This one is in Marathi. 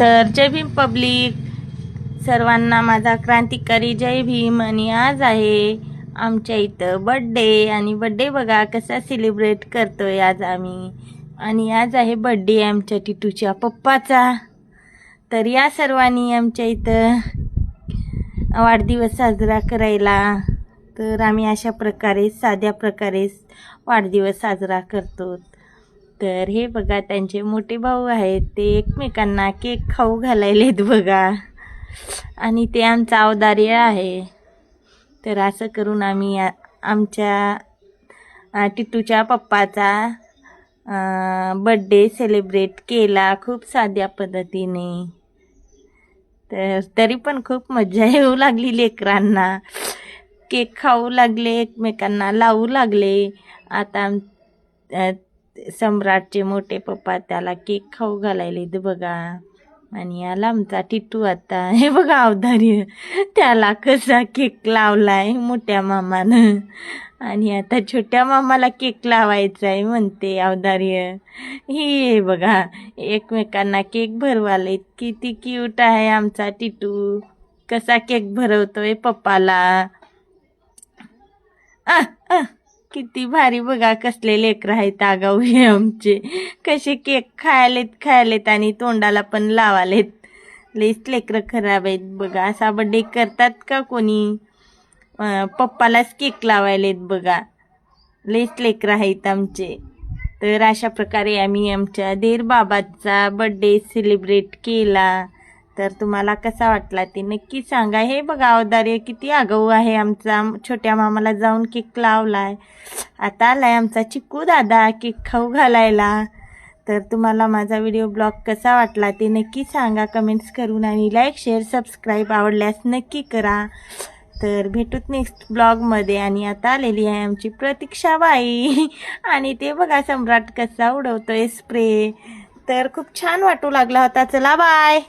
तर जय भीम पब्लिक. सर्वांना माझा क्रांतिकारी जय भीम आणि आज आहे आमच्या इथं बड्डे आणि बड्डे बघा कसा सेलिब्रेट करतोय आज आम्ही. आणि आज आहे बड्डे आमच्या टिटूच्या पप्पाचा. तर या सर्वांनी आमच्या इथं वाढदिवस साजरा करायला. तर आम्ही अशा प्रकारे साध्या प्रकारे वाढदिवस साजरा करतो. तर हे बघा त्यांचे मोठे भाऊ आहेत. ते एकमेकांना केक खाऊ घालायलेत बघा. आणि ते आमचा अवदार्य आहे. तर असं करून आम्ही आमच्या टिटूच्या पप्पाचा बड्डे सेलिब्रेट केला खूप साध्या पद्धतीने. तर तरी पण खूप मजा येऊ लागली लेकरांना. केक खाऊ लागले एकमेकांना लावू लागले. आता आम- सम्राटचे मोठे पप्पा त्याला केक खाऊ घालायले ते बघा. आणि आला आमचा टिटू आता. हे बघा अवधार्य त्याला कसा केक लावलाय मोठ्या मामानं. आणि आता छोट्या मामाला केक लावायचा आहे म्हणते अवधार्य हे बघा एकमेकांना केक भरवाले किती क्यूट आहे आमचा टिटू. कसा केक भरवतोय पप्पाला. किती भारी बघा कसले लेकरं आहेत आगाऊ हे आमचे. कसे केक खायलेत खायलेत आणि तोंडाला पण लावालेत. लईच लेकरं खराब आहेत बघा. असा बड्डे करतात का कोणी? पप्पालाच केक लावायलेत बघा. लईच लेकरं आहेत आमचे. तर अशा प्रकारे आम्ही आमच्या देर बाबाचा बड्डे सेलिब्रेट केला. तर तुम्हाला कसा वाटला ते नक्की सांगा. हे बघा अवदार्य किती आगाऊ आहे आमचा. छोट्या मामाला जाऊन केक लावलाय. आता आलाय आमचा चिक्कू दादा केक खाऊ घालायला. तर तुम्हाला माझा व्हिडिओ ब्लॉग कसा वाटला ते नक्की सांगा. कमेंट्स करून आणि लाईक शेअर सबस्क्राईब आवडल्यास नक्की करा. तर भेटूत नेक्स्ट ब्लॉगमध्ये. आणि आता आलेली आहे आमची प्रतीक्षाबाई आणि ते बघा सम्राट कसा उडवतोय स्प्रे. तर खूप छान वाटू लागला होता. चला बाय.